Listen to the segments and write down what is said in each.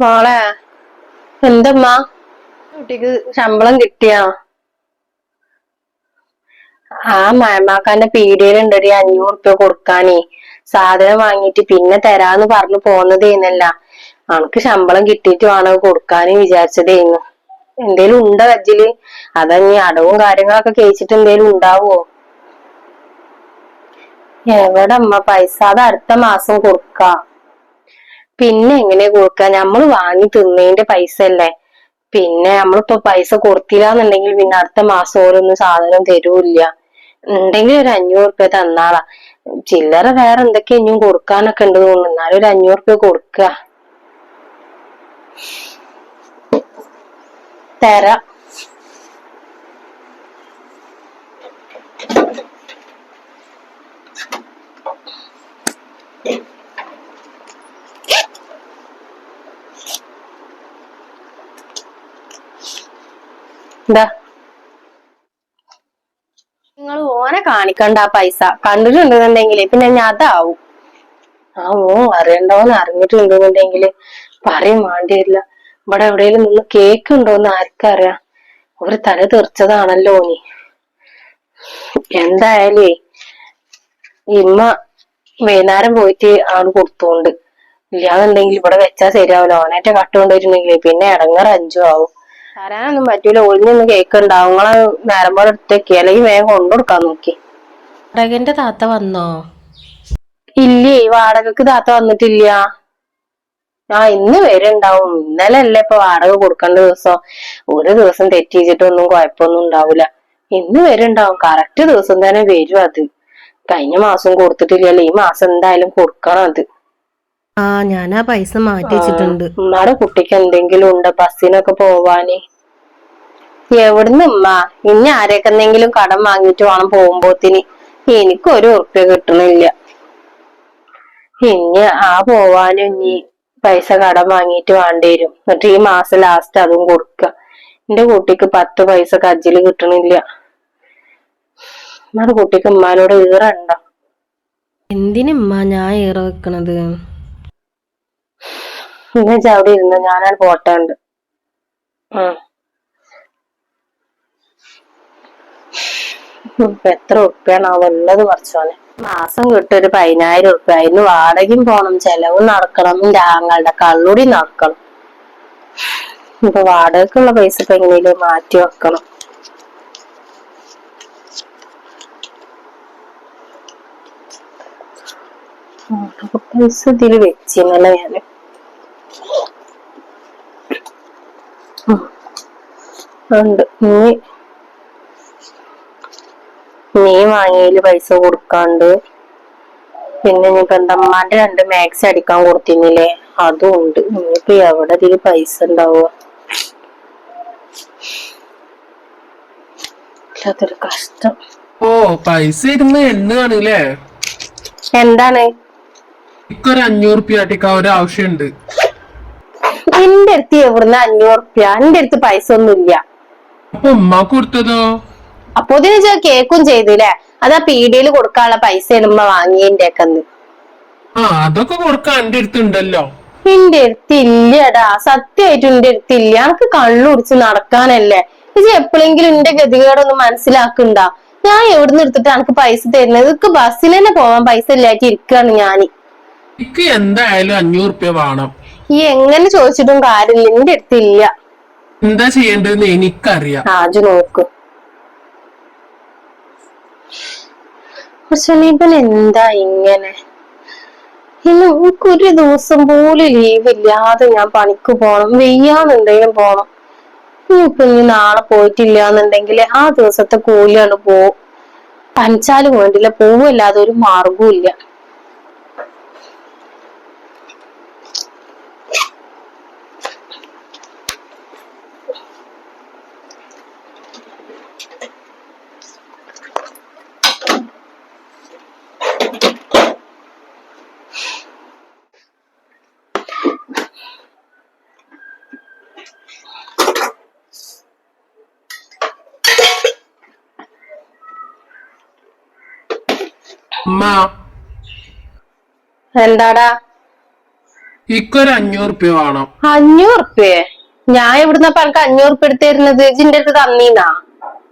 മോളെ എന്തമ്മ? കുട്ടിക്ക് ശമ്പളം കിട്ടിയാ? ആ മയമാക്കാന്റെ പീടികയിലുണ്ടടി അഞ്ഞൂറ് ഉറുപ്യ കൊടുക്കാനേ. സാധനം വാങ്ങിയിട്ട് പിന്നെ തരാന്ന് പറഞ്ഞു പോന്നതേന്നല്ല. അനക്ക് ശമ്പളം കിട്ടിയിട്ട് വേണം കൊടുക്കാനും കൊടുക്കാന് വിചാരിച്ചതേന്നു. എന്തേലും ഉണ്ടോ കജ്ജിൽ അതാ നീ അടവും കാര്യങ്ങളൊക്കെ കഴിച്ചിട്ട് എന്തേലും ഉണ്ടാവോ? എവിടെ അമ്മ പൈസ അത് അടുത്ത മാസം കൊടുക്ക. പിന്നെ എങ്ങനെ കൊടുക്ക? നമ്മൾ വാങ്ങി തിന്നതിന്റെ പൈസ അല്ലേ പിന്നെ നമ്മളിപ്പോ പൈസ കൊടുത്തില്ലാന്നുണ്ടെങ്കിൽ പിന്നെ അടുത്ത മാസം ഓരോന്നും സാധനം തരൂല്ല. ഉണ്ടെങ്കിൽ ഒരു അഞ്ഞൂറ് റുപ്യ തന്നാളാ. ചില്ലറ വേറെ എന്തൊക്കെ ഇനിയും കൊടുക്കാനൊക്കെ ഉണ്ട് തോന്നുന്നു. എന്നാലും ഒരു അഞ്ഞൂറ് റുപ്യ കൊടുക്ക. തരാം. എന്താ? നിങ്ങൾ ഓനെ കാണിക്കണ്ട ആ പൈസ. കണ്ടിട്ടുണ്ടെന്നുണ്ടെങ്കിൽ പിന്നെ ഞാൻ അതാവും. ആ ഓ അറിയണ്ടോന്ന് അറിഞ്ഞിട്ടുണ്ടെന്നുണ്ടെങ്കിൽ പറയും വേണ്ടിയില്ല ഇവിടെ എവിടെയെങ്കിലും നിന്ന് കേക്ക് ഉണ്ടോന്ന് ആർക്കറിയാം. ഒരു തല തെറിച്ചതാണല്ലോ നീ. എന്തായാലേ ഇമ്മ വൈകുന്നേരം പോയിട്ട് ആണ് കൊടുത്തോണ്ട്. ഇല്ലാന്നുണ്ടെങ്കിൽ ഇവിടെ വെച്ചാ ശരിയാവില്ല. ഓനേറ്റ കട്ടുകൊണ്ടിട്ടുണ്ടെങ്കിൽ പിന്നെ ഇടങ്ങറ അഞ്ചു ആവും. തരാനൊന്നും പറ്റൂല. ഒളിഞ്ഞൊന്നും കേക്ക് ഉണ്ടാവും നിങ്ങളെ നേരം പോലെ എടുത്തേക്ക്. അല്ലെങ്കിൽ വേഗം കൊണ്ടുകൊടുക്കാൻ നോക്കി. വാടകന്റെ താത്ത വന്നോ? ഇല്ലേ വാടകക്ക് താത്ത വന്നിട്ടില്ല. ആ ഇന്ന് വരുണ്ടാവും ഇന്നലെ അല്ലേ ഇപ്പൊ വാടക കൊടുക്കേണ്ട ദിവസം. ഒരു ദിവസം തെറ്റിച്ചിട്ടൊന്നും കുഴപ്പമൊന്നും ഉണ്ടാവില്ല ഇന്ന് വരുണ്ടാവും കറക്റ്റ് ദിവസം തന്നെ വരും അത്. കഴിഞ്ഞ മാസം കൊടുത്തിട്ടില്ലല്ലോ. ഈ മാസം എന്തായാലും കൊടുക്കണം അത്. ആ ഞാൻ ആ പൈസ മാറ്റി വെച്ചിട്ടുണ്ട്. ഉമ്മാടെ കുട്ടിക്ക് എന്തെങ്കിലും ഉണ്ട്? ബസ്സിനൊക്കെ പോവാന്? എവിടുന്ന് ഉമ്മ? ഇനി ആരെയൊക്കെ എന്തെങ്കിലും കടം വാങ്ങിയിട്ട് വേണം പോകുമ്പോത്തിന്. എനിക്ക് ഒരു ഉറുപ്പ്യ കിട്ടണില്ല. ഇനി ആ പോവാനും ഇനി പൈസ കടം വാങ്ങിയിട്ട് വേണ്ടി വരും എന്നിട്ട് ഈ മാസം ലാസ്റ്റ് അതും കൊടുക്ക. എന്റെ കുട്ടിക്ക് പത്ത് പൈസ കജ്ജിൽ കിട്ടണില്ല. എന്നാ കുട്ടിക്ക് ഉമ്മാനോട് ഈറുണ്ടോ. എന്തിനുമ്മ ഞാൻ ഈറ വെക്കണത്? ഇന്ന് ചവിടെ അവിടെ ഇരുന്ന് ഞാനാണ് പോട്ടേണ്ട് ഉം. എത്ര ആ ഉള്ളത് കുറച്ചോനെ. മാസം കിട്ടും ഒരു പതിനായിരം ഉറുപ്പ്യ. അതിന് വാടകയും പോണം ചെലവും നടക്കണം എന്റെ ആങ്ങളുടെ കള്ളുടി നടക്കണം. ഇപ്പൊ വാടകക്കുള്ള പൈസ ഇപ്പൊ എങ്ങനെയും മാറ്റി വെക്കണം. പൈസ ഇതിൽ വെച്ചിന്നല്ല ഞാൻ. ഉണ്ട്. നീ മീൻ വാങ്ങിയിൽ പൈസ കൊടുക്കാണ്ട് പിന്നെ ഇനിയിപ്പോ എന്താ അമ്മാന്റെ രണ്ട് മാക്സ് അടിക്കാൻ കൊടുത്തിന്നില്ലേ? അതും ഉണ്ട്. ഇനിയിപ്പോ എവിടെ ഇതിൽ പൈസ ഉണ്ടാവുക? അതൊരു കഷ്ടം. ഓ പൈസ ഇരുന്ന് എണ്ണുകയാണല്ലേ എന്താണ്? എനിക്കൊരു അഞ്ഞൂറ് റുപ്യ ഒരു ആവശ്യമുണ്ട് എന്റെ അടുത്ത് എവിടുന്ന് അഞ്ഞൂറ് റുപ്യ എന്റെ അടുത്ത് പൈസ ഒന്നും ഇല്ല അപ്പൊ ഉമ്മ കൊടുത്തതോ? അപ്പൊ ഇതിന് കേക്കും ചെയ്തില്ലേ അതാ പീടികയിൽ കൊടുക്കാനുള്ള പൈസ ഇടുമ്പോ വാങ്ങിയതിന്റെ ഒക്കെ ആ അതൊക്കെ കൊടുക്കാൻ എന്റെ അടുത്തുണ്ടല്ലോ. എന്റെ അടുത്ത് ഇല്ലടാ സത്യമായിട്ടും എന്റെ അടുത്ത് ഇല്ല എനിക്ക് കള്ളുടിച്ച് നടക്കാനല്ലേ? ഇത് എപ്പോഴെങ്കിലും എന്റെ ഗതികേടൊന്ന് മനസ്സിലാക്കണ്ട ഞാൻ എവിടുന്ന് എടുത്തിട്ട് എനിക്ക് പൈസ തരുന്നത്? ഇതൊക്കെ ബസ്സിൽ തന്നെ പോവാൻ പൈസ ഇല്ലായിട്ട് ഇരിക്കാണ് ഞാൻ എനിക്ക് എന്തായാലും അഞ്ഞൂറ് റുപ്യ വേണം. ഈ എങ്ങനെ ചോദിച്ചിട്ടും കാര്യമില്ല. എന്റെ അടുത്ത് ഇല്ല എന്താ ചെയ്യേണ്ടതെന്ന് എനിക്കറിയാം. ആജു നോക്ക്. പക്ഷെ എന്താ ഇങ്ങനെ? ഒരു ദിവസം പോലും ലീവ് ഇല്ലാതെ ഞാൻ പണിക്ക് പോണം വെയ്യാന്നുണ്ടെങ്കിലും പോണം. ഇനിയിപ്പൊ ഇനി നാളെ പോയിട്ടില്ല എന്നുണ്ടെങ്കിൽ ആ ദിവസത്തെ കൂലിയാണ് പോവും പനിച്ചാലും വേണ്ടില്ല പോവല്ലാതെ ഒരു മാർഗവും ഇല്ല ഉമ്മ എന്താടാ? ഇക്കൊരു അഞ്ഞൂറ് റുപ്യ വേണം. അഞ്ഞൂറ് ഉറുപ്പ്യേ ഞാൻ എവിടുന്ന എനിക്ക് അഞ്ഞൂറ് ഉറുപ്പ്യ എടുത്തിരുന്നത് ഇജിന്റെ അടുത്ത് തന്നീന്നാ?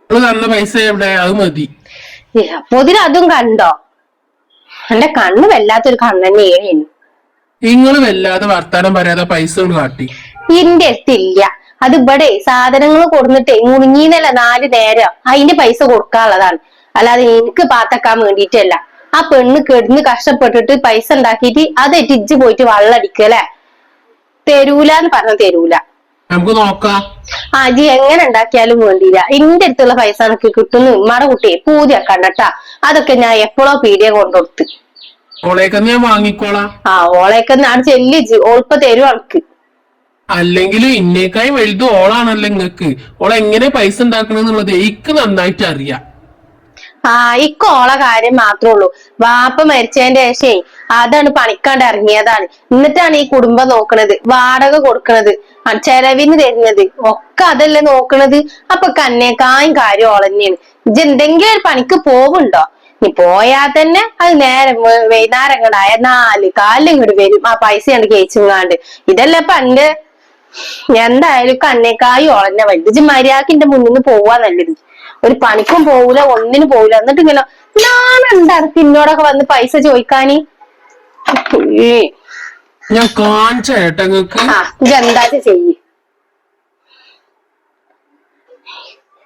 നിങ്ങൾ തന്ന പൈസ എവിടെ? അത് മതി. അപ്പൊ ഇതിന് അതും കണ്ടോ? എന്റെ കണ്ണ് വല്ലാത്തൊരു കണ്ണെന്നെയാണ് നിങ്ങൾ വല്ലാതെ വർത്താനം പറയാതെ പൈസ കൊണ്ട് കാട്ടി. ഇന്റെ അടുത്തില്ല അത് ഇവിടെ സാധനങ്ങൾ കൊടുന്നിട്ടേ മുങ്ങിന്നല്ല നാല് നേരം. അതിന്റെ പൈസ കൊടുക്കാനുള്ളതാണ്. അല്ലാതെ എനിക്ക് പാത്തക്കാൻ വേണ്ടിയിട്ടല്ല. ആ പെണ്ണ് കിടന്ന് കഷ്ടപ്പെട്ടിട്ട് പൈസ ഉണ്ടാക്കിയിട്ട് അത് ഇജ്ജ് പോയിട്ട് വള്ളടിക്കല്ലേ തരൂലെന്ന് പറഞ്ഞ തരൂല. നമുക്ക് നോക്കാം. ആ ജി എങ്ങനെ ഉണ്ടാക്കിയാലും വേണ്ടിയില്ല. എന്റെ അടുത്തുള്ള പൈസ എനിക്ക് കിട്ടുന്നു. കുട്ടി കുട്ടിയെ പൂജയാക്കണ്ടട്ടാ അതൊക്കെ ഞാൻ എപ്പോഴോ പീഡിയ കൊണ്ടുകൊടുത്ത്. ഓളേക്കന്ന് ഞാൻ വാങ്ങിക്കോളാം. ആ ഓളെയൊക്കെ ചെല്ലി ജി. ഓൾപ്പ തരും അവൾക്ക്. അല്ലെങ്കിൽ ഇന്നേക്കായി വലുത് ഓളാണല്ലോ നിങ്ങക്ക് ഓളെങ്ങനെ പൈസ ഉണ്ടാക്കണെന്നുള്ളത് എനിക്ക് നന്നായിട്ട് അറിയാം. ആ ഇക്കോള കാര്യം മാത്രമേ ഉള്ളൂ. വാപ്പ മരിച്ചതിന്റെ ശേഷേ അതാണ് പണിക്കാണ്ട് ഇറങ്ങിയതാണ്. എന്നിട്ടാണ് ഈ കുടുംബം നോക്കണത് വാടക കൊടുക്കണത് ചെലവിന് തരുന്നത്. ഒക്കെ അതല്ലേ നോക്കണത്. അപ്പൊ കന്നേക്കായും കാര്യം ഓൾ തന്നെയാണ്. ഇജ് എന്തെങ്കിലും ഒരു പണിക്ക് പോവുണ്ടോ? നീ പോയാൽ തന്നെ അത് നേരം വൈകുന്നേരം കണ്ടായ നാല് കാലിലും ഇങ്ങോട്ട് വരും. ആ പൈസ കണ്ട് കേച്ചുങ്ങാണ്ട് ഇതല്ലേ പണ്ട് എന്തായാലും കന്നേക്കായും ഓളന്നെ വലുത്. മര്യാദയ്ക്ക് മര്യാദക്കിന്റെ മുന്നിൽ പോവാ നല്ലത്. ഒരു പണിക്കും പോവൂല ഒന്നിനും പോവൂല. എന്നിട്ട് ഇങ്ങനെ ഞാനെന്താണ് പിന്നോടൊക്കെ വന്ന് പൈസ ചോദിക്കാന്. ഞാൻ കാണിച്ച ഏട്ടാ നിങ്ങക്ക് ആ ഇതെന്താ ചെയ്യ്.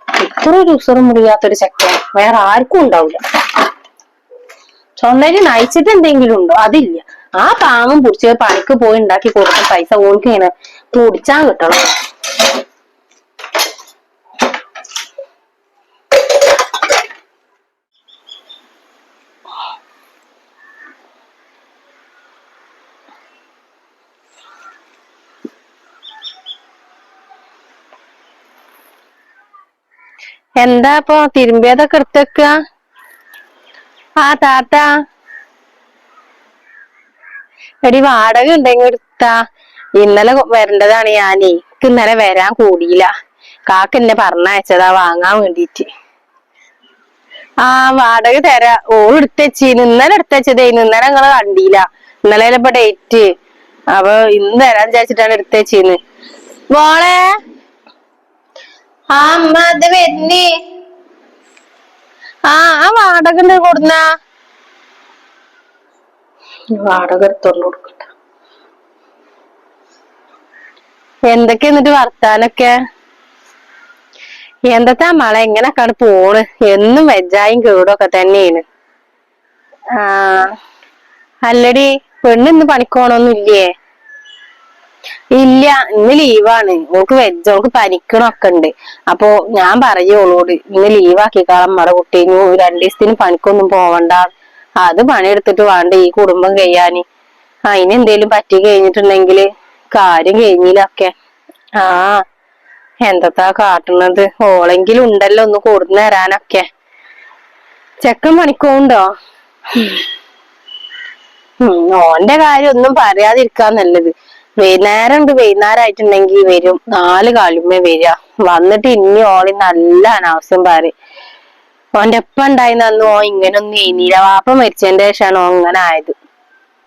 ഇത്ര ഒരു ഉസറും മുറിയാത്തൊരു ചക്ക വേറെ ആർക്കും ഉണ്ടാവില്ല സ്വന്തം നയിച്ചിട്ട് എന്തെങ്കിലും ഉണ്ടോ? അതില്ല. ആ പാങ്ങും പിടിച്ച് പണിക്ക് പോയി ഉണ്ടാക്കി കൊടുത്ത പൈസ ഓൾക്ക് ഇങ്ങനെ കിട്ടണം. എന്താ ഇപ്പൊ തിരുമ്പിയതൊക്കെ എടുത്തേക്ക? ആ താത്ത. എടി വാടക ഉണ്ടെങ്കിൽ എടുത്താ. ഇന്നലെ വരേണ്ടതാണ് ഞാനേ. എനിക്ക് ഇന്നലെ വരാൻ കൂടിയില്ല. കാക്ക എന്നെ പറഞ്ഞയച്ചതാ വാങ്ങാൻ വേണ്ടിട്ട്. ആ വാടക തരാ. ഓൾ എടുത്തച്ചി. ഇന്നലെ എടുത്തച്ചതേ. ഇന്നലെ ഞങ്ങൾ കണ്ടില്ല ഇന്നലെ ഇപ്പൊ ഡേറ്റ് അപ്പൊ ഇന്ന് തരാൻ വിചാരിച്ചിട്ടാണ് എടുത്തച്ചിന്ന്. മോളെ. ആ അമ്മ അത് വരുന്നേ. ആ ആ വാടക കൊടുന്ന? വാടക എടുത്തോണ്ട് കൊടുക്കട്ടെ. എന്തൊക്കെ എന്നിട്ട് വർത്താനൊക്കെ? എന്തത്താ മള എങ്ങനൊക്കെയാണ് പോണ്? എന്നും വെജായും കേടും ഒക്കെ തന്നെയാണ്. ആ അല്ലടി പെണ്ണ് ഇന്ന് പണിക്കോണൊന്നും ഇല്ലേ? ഇല്ല ഇന്ന് ലീവാണ്. ഓൾക്ക് വെജ് ഓൾക്ക് പനിക്കണൊക്കെ ഉണ്ട്. അപ്പൊ ഞാൻ പറയും ഓളോട് ഇന്ന് ലീവാക്കിക്കാളാം നമ്മടെ കുട്ടി രണ്ടു ദിവസത്തിന് പണിക്കൊന്നും പോവണ്ട. അത് പണിയെടുത്തിട്ട് വേണ്ട ഈ കുടുംബം കഴിയാന്. അതിനെന്തേലും പറ്റി കഴിഞ്ഞിട്ടുണ്ടെങ്കിൽ കാര്യം കഴിഞ്ഞില്ലൊക്കെ ആ എന്തത്താ കാട്ടുന്നത്? ഓളെങ്കിലും ഉണ്ടല്ലോ ഒന്ന് കൊടുന്നു തരാനൊക്കെ. ചെക്കൻ പണിക്കോണ്ടോ ഓന്റെ കാര്യം ഒന്നും പറയാതിരിക്കാൻ നല്ലത്. വൈകുന്നേരം ഉണ്ട് വൈകുന്നേരം ആയിട്ടുണ്ടെങ്കിൽ വരും. നാല് കാലുമേ വരിക. വന്നിട്ട് ഇനി ഓളി നല്ല അനാവശ്യം പറയും. ഓന്റെ ഒപ്പം ഉണ്ടായിരുന്ന അന്ന് ഓ ഇങ്ങനൊന്നും ചെയ്യുന്നില്ല വാപ്പ മരിച്ചതിന്റെ ശേഷമാണ് ഓ ഇങ്ങനെ ആയത്.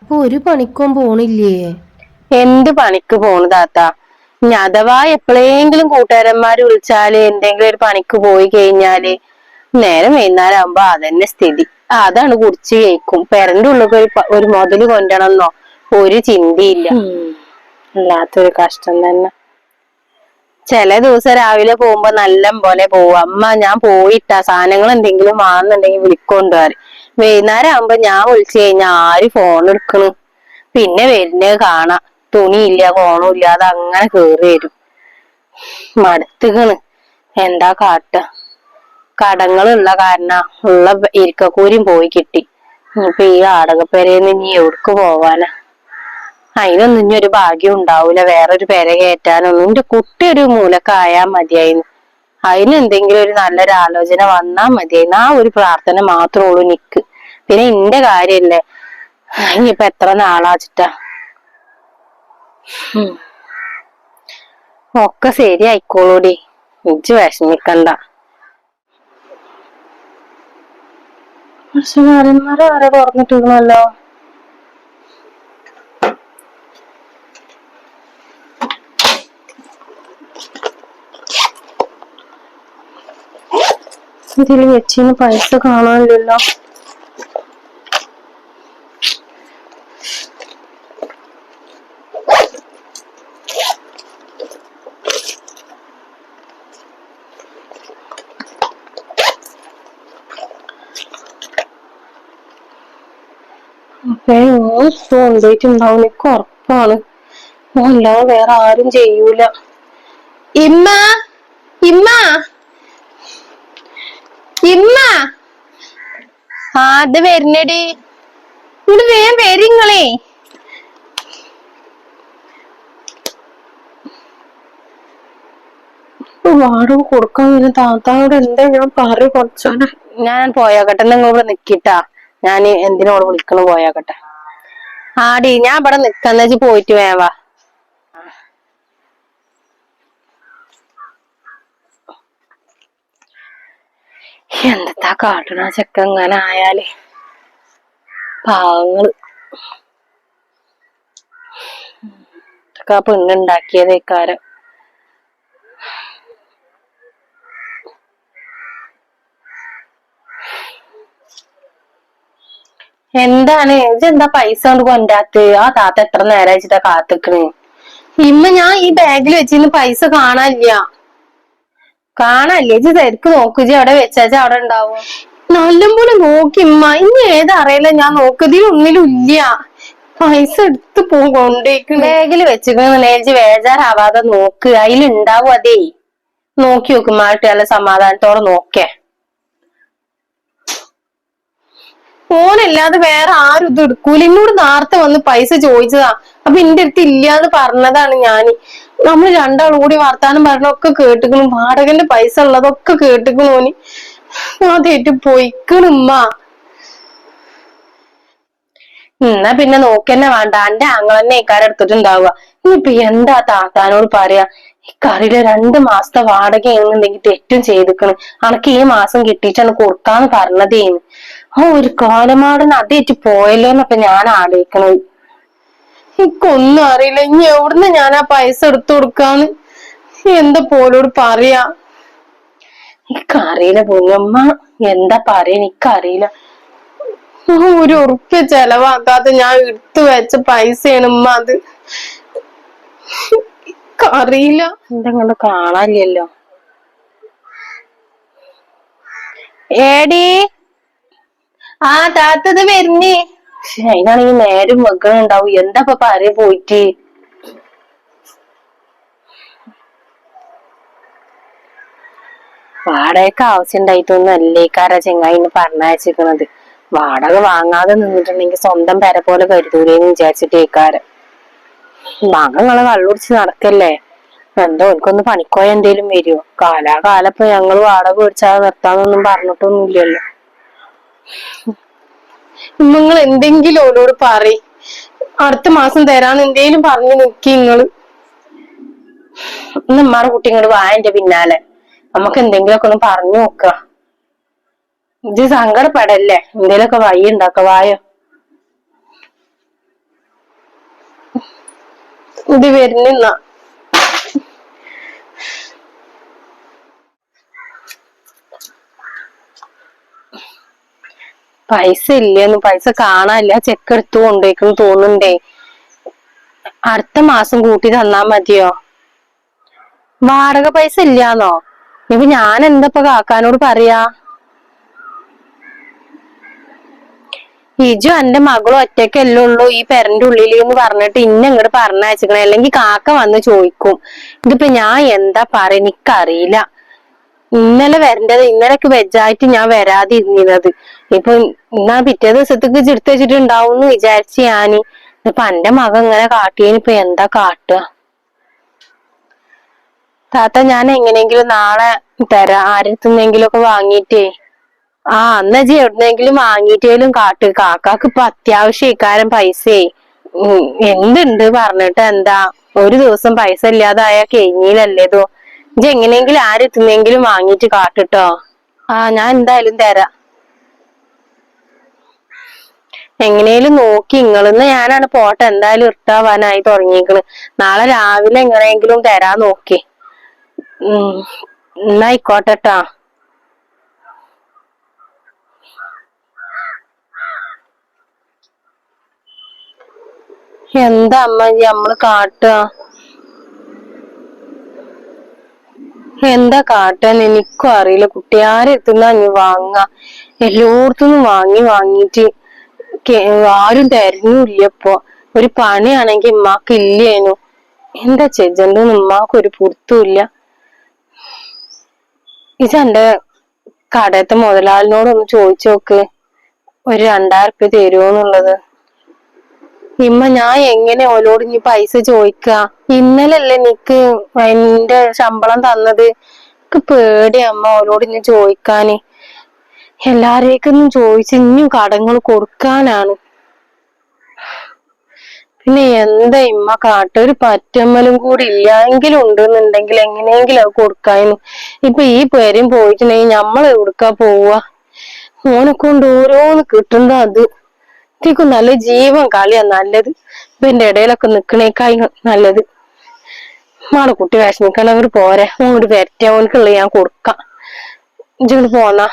അപ്പൊ ഒരു പണിക്കും പോണില്ലേ? എന്ത് പണിക്ക് പോണു താത്ത? ഇനി അഥവാ എപ്പോഴെങ്കിലും കൂട്ടുകാരന്മാര് വിളിച്ചാൽ എന്തെങ്കിലും ഒരു പണിക്ക് പോയി കഴിഞ്ഞാൽ നേരം വൈകുന്നേരം ആകുമ്പോ അതന്നെ സ്ഥിതി. അതാണ് കുടിച്ച് കഴിക്കും. പെരന്റെ ഉള്ളിൽ ഒരു പ- ഒരു മുതൽ കൊണ്ടണമെന്നോ ഒരു ചിന്തയില്ല. വല്ലാത്തൊരു കഷ്ടം തന്നെ. ചില ദിവസം രാവിലെ പോകുമ്പോ നല്ല പോലെ പോവും. അമ്മ ഞാൻ പോയിട്ടാ സാധനങ്ങൾ എന്തെങ്കിലും വാങ്ങുന്നുണ്ടെങ്കിൽ വിളിക്കൊണ്ട് വരും വൈകുന്നേരം ആകുമ്പോ ഞാൻ വിളിച്ചു കഴിഞ്ഞാൽ ആര് ഫോൺ എടുക്കണു? പിന്നെ വരുന്നത് കാണാം. തുണിയില്ല ഫോണും ഇല്ലാതെ അങ്ങനെ കേറി വരും. മടുത്തുകണ് എന്താ കാട്ട? കടങ്ങളുള്ള കാരണം ഉള്ള ഇരിക്കക്കൂരിയും പോയി കിട്ടി. ഇനിയിപ്പൊ ഈ ആടകപ്പെരേന്ന് ഇനി എവിടക്ക് പോവാനാ? അതിനൊന്നും ഇനി ഒരു ഭാഗ്യം ഉണ്ടാവൂല. വേറൊരു പേര കയറ്റാനൊന്നും. എന്റെ കുട്ടി ഒരു മൂലക്കായാ മതിയായിരുന്നു. അതിന് എന്തെങ്കിലും ഒരു നല്ലൊരു ആലോചന വന്നാ മതിയായിരുന്നു. ആ ഒരു പ്രാർത്ഥന മാത്രമേ ഉള്ളൂ നിക്ക് പിന്നെ എന്റെ കാര്യല്ലേ? ഇനിയിപ്പൊ എത്ര നാളാച്ചിട്ടാ? ഒക്കെ ഒക്കെ ശരിയായിക്കോളൂടി. ഇജ്ജ് വിഷമിക്കണ്ട. പക്ഷെ മരന്മാരെ വരെ തുറന്നിട്ടിരുന്നല്ലോ. ഇതിൽ വെച്ചിന് പൈസ കാണാനില്ലല്ലോ. ഉണ്ടാവും എനിക്ക് ഉറപ്പാണ്. അല്ലാതെ വേറെ ആരും ചെയ്യൂല. ഇമ്മ ഇമ്മ. ആ അത് വരുന്നടി. ഇവിടെ വേഗം വരിങ്ങളേ വാടക കൊടുക്കാൻ പിന്നെ താത്താനോട് എന്താ ഞാൻ പറ കുറച്ചോനെ ഞാൻ പോയാകട്ടെ നിങ്ങൾ ഇവിടെ നിക്കിട്ടാ. ഞാൻ എന്തിനോട് വിളിക്കണ പോയാകട്ടെ ആടി ഞാൻ ഇവിടെ നിക്കാന്ന് വെച്ച് പോയിട്ട് വേവാ എന്താ കാട്ടണ ചെക്ക ഇങ്ങനെ ആയാൽ പാവങ്ങൾ. ഇതൊക്കെ ആ പെണ്ണുണ്ടാക്കിയതേക്കാരം എന്താണ്? ഇതെന്താ പൈസ കൊണ്ട് കൊണ്ടാത്ത്? ആ താത്ത എത്ര നേരം വെച്ചിട്ടാ കാത്തിക്കണ്. ഇമ്മ ഞാൻ ഈ ബാഗിൽ വെച്ചിരുന്ന് പൈസ കാണാനില്ല. കാണാനില്ല ഇജ്ജ് ശരിക്ക് നോക്കൂ. ഇജ്ജ് എവിടെ വെച്ചാച്ച അവിടെ ഉണ്ടാവും? നല്ലപോലെ നോക്കി ഇമ്മ. ഇനി ഏതറിയില്ല ഞാൻ നോക്കതിൽ ഒന്നിലും ഇല്ല. പൈസ എടുത്ത് പോ കൊണ്ടേക്ക്. ബാഗിൽ വെച്ചിക്കണെന്നുണ്ടെങ്കിൽ ഇജ്ജ് വേജാറാവാതെ നോക്ക്. അതിലുണ്ടാവും അതേ. നോക്കി നോക്കും മാട്ടി നല്ല സമാധാനത്തോടെ നോക്കേ. ഫോനല്ലാതെ വേറെ ആരും ഇത് എടുക്കൂല. എന്നോട് നേരത്തെ വന്ന് പൈസ ചോദിച്ചതാ. അപ്പൊ എന്റെ അടുത്ത് ഇല്ലാന്ന് പറഞ്ഞതാണ് ഞാൻ നമ്മൾ രണ്ടാളും കൂടി വർത്താനം പറഞ്ഞൊക്കെ കേട്ടുക്കണു. വാടകന്റെ പൈസ ഉള്ളതൊക്കെ കേട്ടിക്കണു ഓന്. തെറ്റു പൊയ്ക്കണുമ്മ എന്നാ പിന്നെ നോക്കന്നെ വേണ്ട. എന്റെ ആങ്ങളെന്നെ ഇക്കാരെ എടുത്തിട്ടുണ്ടാവുക. ഇനിയിപ്പൊ എന്താ താത്താനോട് പറയാ? ഇക്കറിയില്ല രണ്ട് മാസത്തെ വാടക എന്നുണ്ടെങ്കിൽ തെറ്റും ചെയ്തിക്കണ്. അനക്ക് ഈ മാസം കിട്ടിയിട്ടാണ് കൊടുക്കാന്ന് പറഞ്ഞതേന്ന്. ആ ഒരു കാലമാടന് അതേറ്റ് പോയല്ലോ എന്നൊക്കെ ഞാൻ ആലോചിക്കണത്. എനിക്കൊന്നും അറിയില്ല. ഇനി എവിടുന്ന് ഞാൻ ആ പൈസ എടുത്തു കൊടുക്കാന്ന്? എന്താ പോലോട് പറയാ? എനിക്കറിയില്ല പൊന്നമ്മ. എന്താ പറയാ? എനിക്കറിയില്ല. ഒരു ഉറുപ്പ്യ ചെലവാക്കാതെ ഞാൻ എടുത്തു വെച്ച പൈസയാണ് ഉമ്മ അത്. അറിയില്ല എന്തെങ്കിലും കാണാനില്ലല്ലോ. ഏടി ആ താത്തത് വരുന്നേ. അതിനാണെങ്കിൽ നേരം വെക്കണുണ്ടാവും. എന്താ ഇപ്പൊ പറയ പോയിട്ട്? വാടകയ്ക്ക് ആവശ്യം ഉണ്ടായിട്ടൊന്നും അല്ലേക്കാരാ ചെങ്ങായിന്ന് പറഞ്ഞയച്ചിരിക്കണത് വാടക വാങ്ങാതെ നിന്നിട്ടുണ്ടെങ്കിൽ സ്വന്തം പെര പോലെ കരുതൂലേന്ന് വിചാരിച്ചിട്ടേക്കാരം മകളെ കള്ളുടിച്ച് നടക്കല്ലേ? എന്തോ എനിക്കൊന്ന് പണിക്കോയ എന്തേലും വരുമോ കാലാകാലം ഞങ്ങൾ വാടക മേടിച്ചാതെ നിർത്താന്നൊന്നും പറഞ്ഞിട്ടൊന്നുമില്ലല്ലോ. നിങ്ങൾ എന്തെങ്കിലും ഓരോട് പറ അടുത്ത മാസം തരാന്ന് എന്തേലും പറഞ്ഞു നിക്കി നിങ്ങൾ. ഒന്ന് ഉമ്മാടെ കുട്ടി ഇങ്ങോട്ട് വായന്റെ പിന്നാലെ. നമുക്ക് എന്തെങ്കിലുമൊക്കെ ഒന്ന് പറഞ്ഞു നോക്ക. ഇത് സങ്കടപ്പെടല്ലേ? എന്തേലൊക്കെ വഴി ഉണ്ടാക്ക വായോ? ഇത് വരുന്ന പൈസ ഇല്ലെന്ന് പൈസ കാണാനില്ല ചെക്ക് എടുത്തു കൊണ്ടേക്കും തോന്നുന്നുണ്ടേ. അടുത്ത മാസം കൂട്ടി തന്നാ മതിയോ? വാടക പൈസ ഇല്ലാന്നോ? ഇപ്പൊ ഞാൻ എന്താ കാക്കാനോട് പറയാ? ഇജു എന്റെ മകളും ഒറ്റയ്ക്കല്ലേ ഉള്ളൂ. ഈ പെരന്റെ ഉള്ളിൽ എന്ന് പറഞ്ഞിട്ട് ഇന്നെ ഇങ്ങോട്ട് പറഞ്ഞയച്ചിക്കണേ അല്ലെങ്കിൽ കാക്ക വന്ന് ചോദിക്കും. ഇതിപ്പോ ഞാൻ എന്താ പറയാ എനിക്കറിയില്ല. ഇന്നലെ വരേണ്ടത് ഇന്നലെക്ക് വെജായിട്ട് ഞാൻ വരാതിരുന്നിരുന്നത് ഇപ്പൊ ഇന്നാ പിറ്റേ ദിവസത്തേക്ക് ചെടുത്ത് വെച്ചിട്ടുണ്ടാവും എന്ന് വിചാരിച്ച് ഞാൻ. ഇപ്പൊ എന്റെ മകൻ ഇങ്ങനെ കാട്ടിയതിന് ഇപ്പൊ എന്താ കാട്ടുക? താത്ത ഞാൻ എങ്ങനെയെങ്കിലും നാളെ തരാം. ആരെത്തുന്നെങ്കിലും ഒക്കെ വാങ്ങിയിട്ടേ. ആ എന്നാ ജി എവിടുന്നെങ്കിലും വാങ്ങിയിട്ടേലും കാട്ട്. കാക്കാക്ക് ഇപ്പൊ അത്യാവശ്യം ഇക്കാരം പൈസേ. എന്തുണ്ട് പറഞ്ഞിട്ട് എന്താ? ഒരു ദിവസം പൈസ ഇല്ലാതായ കഴിഞ്ഞില്ലല്ലേതോ ഇത് എങ്ങനെയെങ്കിലും ആരെത്തുന്നെങ്കിലും വാങ്ങിട്ട് കാട്ടിട്ടോ. ആ ഞാൻ എന്തായാലും തരാ. എങ്ങനെയും നോക്കി ഇങ്ങളിന്ന് ഞാനാണ് പോട്ടെ. എന്തായാലും ഇർത്താവാനായി തുടങ്ങിയേക്കണ്. നാളെ രാവിലെ എങ്ങനെയെങ്കിലും തരാ നോക്കി. എന്നായിക്കോട്ടെട്ടാ എന്താ അമ്മ നമ്മൾ കാട്ടുക എന്താ കാട്ടാൻ എനിക്കും അറിയില്ല. കുട്ടി ആരെത്തുന്ന നീ വാങ്ങ. എല്ലായിടത്തുനിന്നും വാങ്ങി വാങ്ങിയിട്ട് ആരും തരുന്നില്ല ഇപ്പൊ. ഒരു പണിയാണെങ്കി ഉമ്മാക്ക് ഇല്ലേനു. എന്താ ചെജണ്ടെന്ന് ഉമ്മാക്ക് ഒരു പുറത്തുമില്ല ഇതെന്റെ കടയത്തെ മുതലാളിനോടൊന്ന് ചോദിച്ചു നോക്ക്. ഒരു രണ്ടായിരം ഉറുപ്പ്യ തരുമോന്നുള്ളത് ഇമ്മ ഞാൻ എങ്ങനെ ഓലോട് ഇനി പൈസ ചോദിക്കുക ഇന്നലല്ലേ നിക്ക് എന്റെ ശമ്പളം തന്നത്. എനിക്ക് അമ്മ ഓലോട് ഇനി ചോദിക്കാന്. എല്ലാരേക്കൊന്നും ചോദിച്ച് ഇനിയും കടങ്ങൾ കൊടുക്കാനാണ്. പിന്നെ എന്താ ഇമ്മ കാട്ടൊരു പറ്റമ്മലും കൂടി ഇല്ലെങ്കിലും ഉണ്ടെന്നുണ്ടെങ്കിൽ എങ്ങനെയെങ്കിലും അത് കൊടുക്കായിരുന്നു ഇപ്പൊ ഈ പേരും പോയിട്ടുണ്ടെങ്കിൽ നമ്മൾ എവിടുക്കാ പോവാ? ഓനെ കൊണ്ട് ഓരോന്ന് കിട്ടുന്നത് അത്. ഇതിക്കും നല്ല ജീവൻ കളിയാ നല്ലത്. ഇപ്പൊ എന്റെ ഇടയിലൊക്കെ നിക്കണേക്കായി നല്ലത്. മാളെ കുട്ടി വിഷമിക്കണവർ പോരെ. അങ്ങോട്ട് വരട്ടെ. ഓനക്കുള്ള ഞാൻ കൊടുക്കാം. ഇങ്ങോട്ട് പോന്നാ.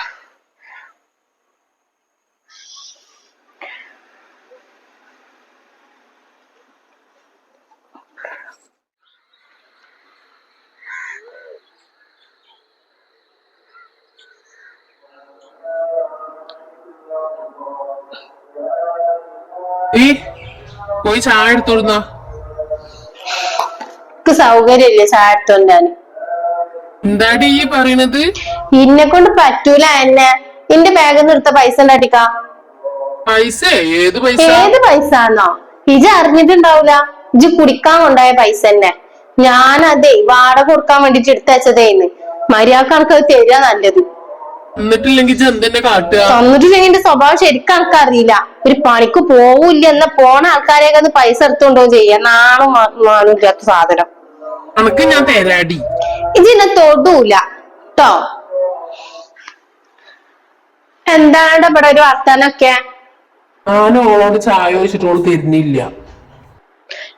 ഈ പോയി ചായ എടുത്തോളുന്ന സൗകര്യമില്ല ചായ എടുത്തോണ്ടാന് എന്താടി ഈ പറയണത്? ഇന്നെ കൊണ്ട് പറ്റൂല എന്നെ. എന്റെ ബാഗിൽ നിന്ന് എടുത്ത പൈസ ഉണ്ടാട്ടിക്കാ പൈസ? ഏത് പൈസ? ഏത് പൈസ ആണോ ഇജ് അറിഞ്ഞിട്ടുണ്ടാവൂല. ഇജ് കുടിക്കാൻ കൊണ്ടായ പൈസ തന്നെ. ഞാനതേ വാടക കൊടുക്കാൻ വേണ്ടിട്ട് എടുത്തയച്ചതേന്ന് മര്യാദക്കാർക്ക് അത് തരിക നല്ലത്. എന്നിട്ടില്ലെങ്കിൽ എന്തെന്നെ കാട്ടുക? സ്വഭാവം ശരിക്കും എനിക്കറിയില്ല ഒരു പണിക്ക് പോവില്ല എന്ന പോണ ആൾക്കാരെയൊക്കെ അത് പൈസ എടുത്തോണ്ടോ ചെയ്യാ? നാളും മാ- മാനും ഇല്ലാത്ത സാധനം. നമുക്ക് ഞാൻ തരാടി. ഇതിനെ തൊടൂല ട്ടോ. എന്താണ് ഇവിടെ ഒരു വർത്താനൊക്കെ? ഞാൻ ഓളോട് ചായ ചോദിച്ചിട്ട് ഓൾ തരുന്നില്ല.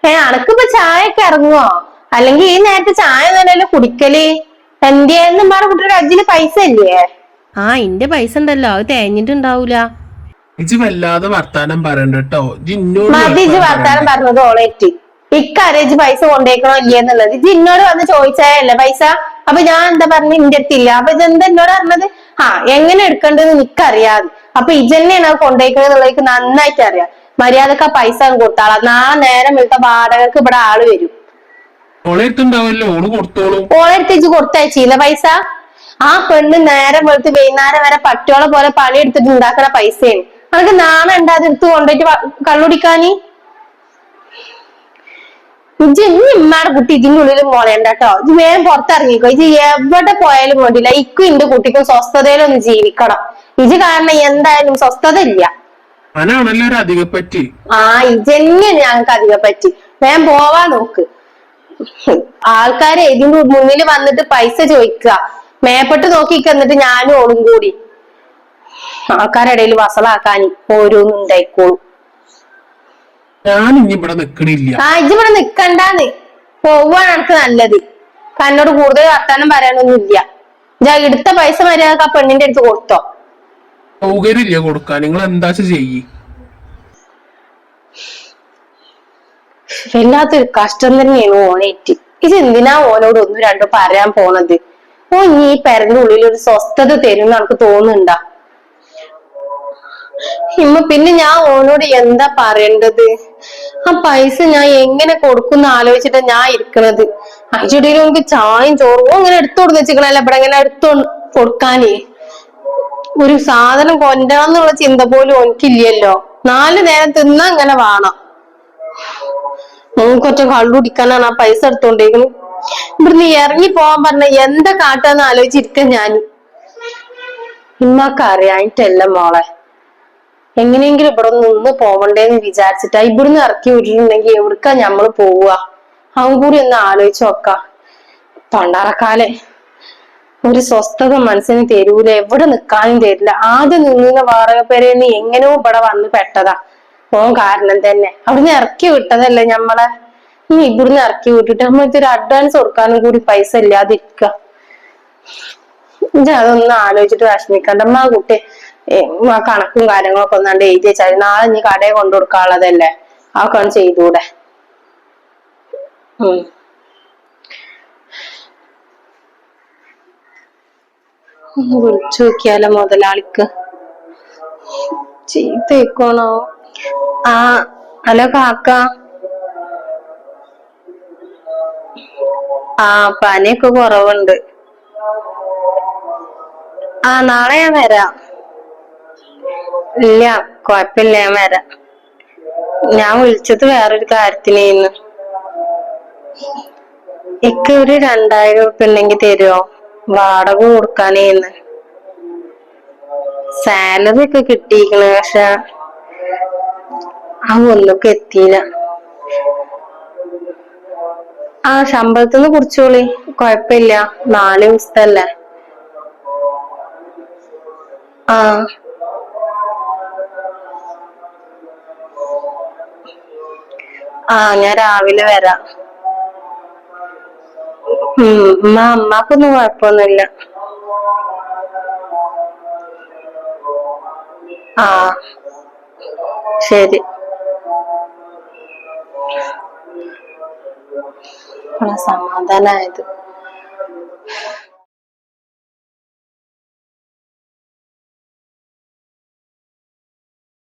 ഏ അനക്കിപ്പോ ചായ ഒക്കെ ഇറങ്ങുവോ? അല്ലെങ്കിൽ ഈ നേരത്തെ ചായ തന്നെയല്ലോ കുടിക്കൽ? എന്റെ പറഞ്ഞ കുട്ടിയുടെ അജ്ജിന് പൈസ ഇല്ലേ? ആ ഇന്റെ പൈസ ഉണ്ടല്ലോ അത് തേഞ്ഞിട്ടുണ്ടാവൂല. ഇജ്ജ് വല്ലാതെ വർത്താനം പറയണ്ട കേട്ടോ. വർത്താനം പറഞ്ഞത് ഓളേറ്റ്. ഇക്കാരേജ് പൈസ കൊണ്ടേക്കണോ ഇല്ലേ എന്നുള്ളത് ഇജ്ജ് എന്നോട് വന്ന് ചോദിച്ചായല്ലേ പൈസ? അപ്പൊ ഞാൻ എന്താ പറഞ്ഞു ഇന്റെ അടുത്തില്ല. അപ്പൊ ഇതെന്താ എന്താ എന്നോട് പറഞ്ഞത്? ആ എങ്ങനെ എടുക്കണ്ടെന്ന് നിക്കറിയാതെ അപ്പൊ ഇജന്നെയാണ് അത് കൊണ്ടേക്കണത് എന്നുള്ളത് നന്നായിട്ട് അറിയാം. മര്യാദക്ക ആ പൈസ അങ്ങ് കൊടുത്താളാ. നാളെ നേരം വിളിത്ത വാടകക്ക് ഇവിടെ ആൾ വരും. ഓളെ എടുത്തുണ്ടാവല്ലോ ഓൾ കൊടുത്തോളും. ഓളെടുത്ത് ഇജ് കൊടുത്തയച്ചില്ല പൈസ? ആ പെണ്ണ് നേരം വെളുത്ത് വൈകുന്നേരം വരെ പട്ടിയോളെ പോലെ പണിയെടുത്തിട്ട് ഉണ്ടാക്കുന്ന പൈസയാണ്. അതൊക്കെ നാണം ഉണ്ടാതെ എടുത്ത് കൊണ്ടുപോയിട്ട് കള്ളുടിക്കാനി? ഇജ്ജ് ഇനി ഇമ്മാടെ കുട്ടി ഇതിന്റെ ഉള്ളിൽ മോളേണ്ട കേട്ടോ. ഇത് വേഗം പുറത്തിറങ്ങിക്കോ. ഇത് എവിടെ പോയാലും വേണ്ടില്ല ഇക്കും ഇന്റെ കുട്ടിക്കും സ്വസ്ഥതയിലൊന്ന് ജീവിക്കണം. ഇത് കാരണം എന്തായാലും സ്വസ്ഥത ഇല്ല. ആ ഇജന്നെ ഞങ്ങൾക്ക് അധികം പറ്റി വേഗം പോവാ നോക്ക്. ആൾക്കാരെ ഇതിന്റെ മുന്നിൽ വന്നിട്ട് പൈസ ചോദിക്കുക. മേപ്പെട്ട് നോക്കി എന്നിട്ട് ഞാനും ഓളും കൂടി. ആൾക്കാരുടെ വസളാക്കാൻ ഓരോന്നും ഉണ്ടായിക്കോളും ഞാൻ ഇവിടെ നിക്കണില്ല. ആ ഇജ്ജ് ഇവിടെ നിക്കണ്ടാന്ന്. പോവാണ് എനിക്ക് നല്ലത്. കന്നോട് കൂടുതൽ വർത്താനം പറയാനൊന്നുമില്ല. ഇല്ല ആ എടുത്ത പൈസ മര്യാദയ്ക്ക് ആ പെണ്ണിന്റെ അടുത്ത് കൊടുത്തോ. സൗകര്യമില്ല കൊടുക്കാൻ. നിങ്ങൾ എന്താ ചെയ്യ്? വല്ലാത്തൊരു കഷ്ടം തന്നെയാണ് ഓണേറ്റ് ഇത് എന്തിനാ ഓനോട് ഒന്നും രണ്ടും പറയാൻ പോണത്? ഇനി ഈ പെരന്റെ ഉള്ളിൽ ഒരു സ്വസ്ഥത തരും എന്ന് എനിക്ക് തോന്നുന്നുണ്ടാ? ഇമ്മ പിന്നെ ഞാൻ ഓനോട് എന്താ പറയേണ്ടത്? ആ പൈസ ഞാൻ എങ്ങനെ കൊടുക്കുന്ന ആലോചിച്ചിട്ടാ ഞാൻ ഇരിക്കണത്. അയച്ചുടിയിൽ നമുക്ക് ചായയും ചോറും അങ്ങനെ എടുത്തു കൊടുത്ത് വെച്ചിക്കണല്ല ഇവിടെ ഇങ്ങനെ എടുത്തു കൊടുക്കാനേ. ഒരു സാധനം കൊണ്ടാന്നുള്ള ചിന്ത പോലും എനിക്കില്ലല്ലോ നാല് നേരം തിന്നാ ഇങ്ങനെ വേണം. നമുക്ക് കള്ളു കള്ളുടിക്കാനാണ് ആ പൈസ എടുത്തോണ്ടേക്കുന്നത് ഇവിടുന്ന് ഇറങ്ങി പോവാൻ പറഞ്ഞ എന്താ കാട്ടാന്ന് ആലോചിച്ചിരിക്ക ഞാൻ ഇമ്മക്ക് അറിയായിട്ടല്ല മോളെ. എങ്ങനെയെങ്കിലും ഇവിടെ നിന്ന് പോവണ്ടേന്ന് വിചാരിച്ചിട്ടാ ഇവിടുന്ന് ഇറക്കി വിട്ടിട്ടുണ്ടെങ്കിൽ എവിടുക്കാ ഞമ്മൾ പോവുക? അവൻ കൂടി ഒന്ന് ആലോചിച്ച് നോക്ക. പണ്ടാറക്കാലെ ഒരു സ്വസ്ഥത മനസ്സിന് തരൂല എവിടെ നിക്കാനും തരില്ല. ആദ്യം നിന്നിരുന്ന വാറകപ്പേരെ പേരെന്ന് എങ്ങനെയോ ഇവിടെ വന്ന് പെട്ടതാ. ഓൻ കാരണം തന്നെ. അവിടുന്ന് ഇറക്കി വിട്ടതല്ലേ ഞമ്മളെ? ഇനി ഇവിടുന്ന് ഇറക്കി വിട്ടിട്ട് നമ്മൾ ഒരു അഡ്വാൻസ് കൊടുക്കാനും കൂടി പൈസ ഇല്ലാതിരിക്ക. അതൊന്ന് ആലോചിച്ചിട്ട് വിഷമിക്കണ്ട. അമ്മ കുട്ടി ആ കണക്കും കാര്യങ്ങളൊക്കെ ഒന്നാണ്ട് എഴുതി വെച്ചാൽ നാളെ ഇനി കടയിൽ കൊണ്ടു കൊടുക്കാനുള്ളതല്ലേ? അതൊക്കെ ഒന്ന് ചെയ്തൂടെ? ഉം. വിളിച്ചു നോക്കിയാലോ മുതലാളിക്ക്? ചീത്തേക്കോണോ ആ ഹലോ കാക്ക. ആ പനിയൊക്കെ കുറവുണ്ട്. ആ നാളെ ഞാൻ വരാം. ഇല്ല കൊഴപ്പില്ല ഞാൻ വരാം. ഞാൻ വിളിച്ചത് വേറൊരു കാര്യത്തിനേന്ന് എനിക്ക് ഒരു രണ്ടായിരം ഉറുപ്പ ഉണ്ടെങ്കിൽ തരുമോ വാടക കൊടുക്കാനേന്ന് സാലറി ഒക്കെ കിട്ടിയിരിക്കണ പക്ഷെ ആ ഒന്നൊക്കെ എത്തിയില്ല. ആ ശമ്പളത്തിൽ നിന്ന് കുറിച്ചോളി കൊഴപ്പില്ല. നാല് ദിവസത്തല്ലേ. ആ. ആ ഞാൻ രാവിലെ വരാം. ഉം ഉമ്മ അമ്മക്കൊന്നും കുഴപ്പമൊന്നുമില്ല. ആ ശരി. വളരെ സമാധാനമായത്